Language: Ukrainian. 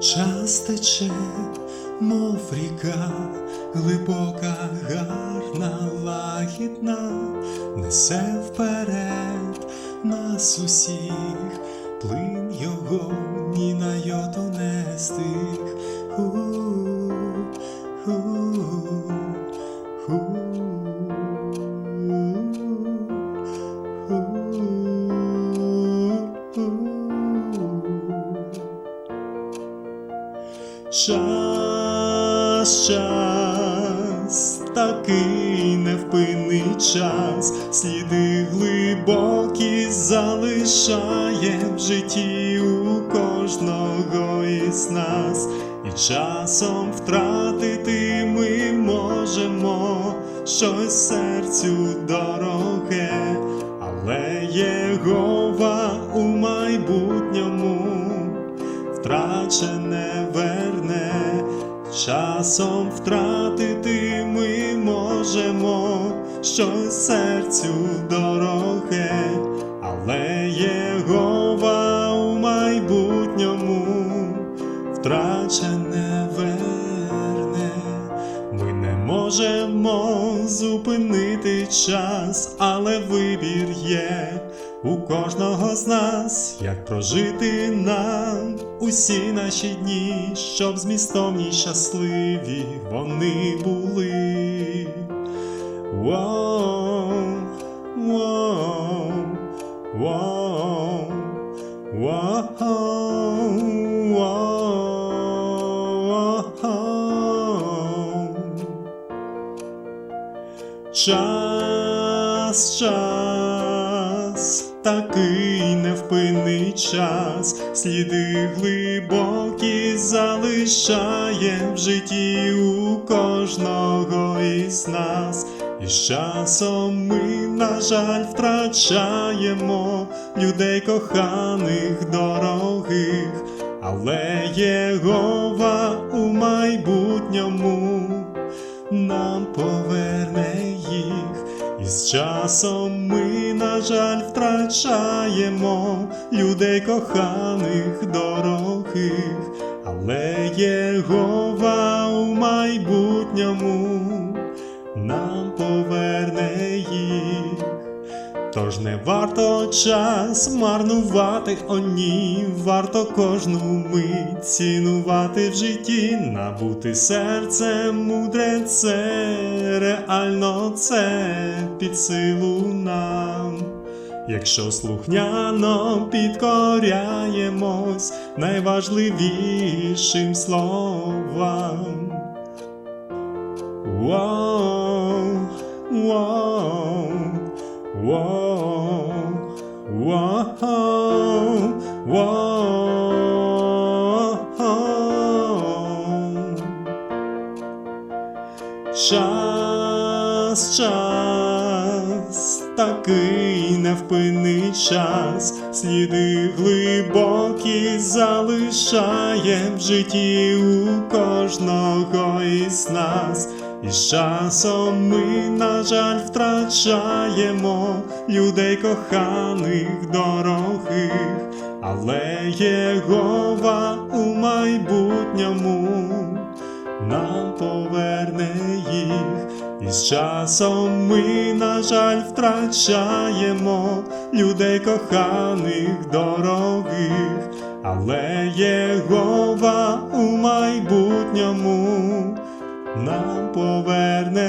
Час тече, мов ріка, глибока, гарна, лагідна, несе вперед нас усіх, плин його ні на йоту не стих. Час, час, такий невпинний час, сліди глибокі залишає в житті у кожного із нас, і часом втратити ми можемо щось серцю дороге, але Єгова у майбутньому втрачене верне, часом втратити ми можемо щось серцю дороге, але Єгова у майбутньому втрачене верне. Ми не можемо зупинити час, але вибір є у кожного з нас, як прожити нам усі наші дні, щоб змістовні й щасливі вони були. Воу, воу, воу, воу. Час, час, такий невпинний час, сліди глибокі залишає в житті у кожного із нас. І з часом ми, на жаль, втрачаємо людей коханих дорогих, але Єгова у майбутньому з часом ми, на жаль, втрачаємо людей коханих дорогих, але Єгова у майбутньому нам поверне. Тож не варто час марнувати, о ні, варто кожну мить цінувати в житті, набути серце мудре, це реально це під силу нам. Якщо слухняно підкоряємось найважливішим словам. Воу, воу, Час, час, такий невпинний час, сліди глибокі залишає в житті у кожного із нас. І часом ми, на жаль, втрачаємо людей коханих дорогих, але Єгова у майбутньому нам поверне їх, і з часом ми, на жаль, втрачаємо людей коханих дорогих, але Єгова у майбутньому нам поверне.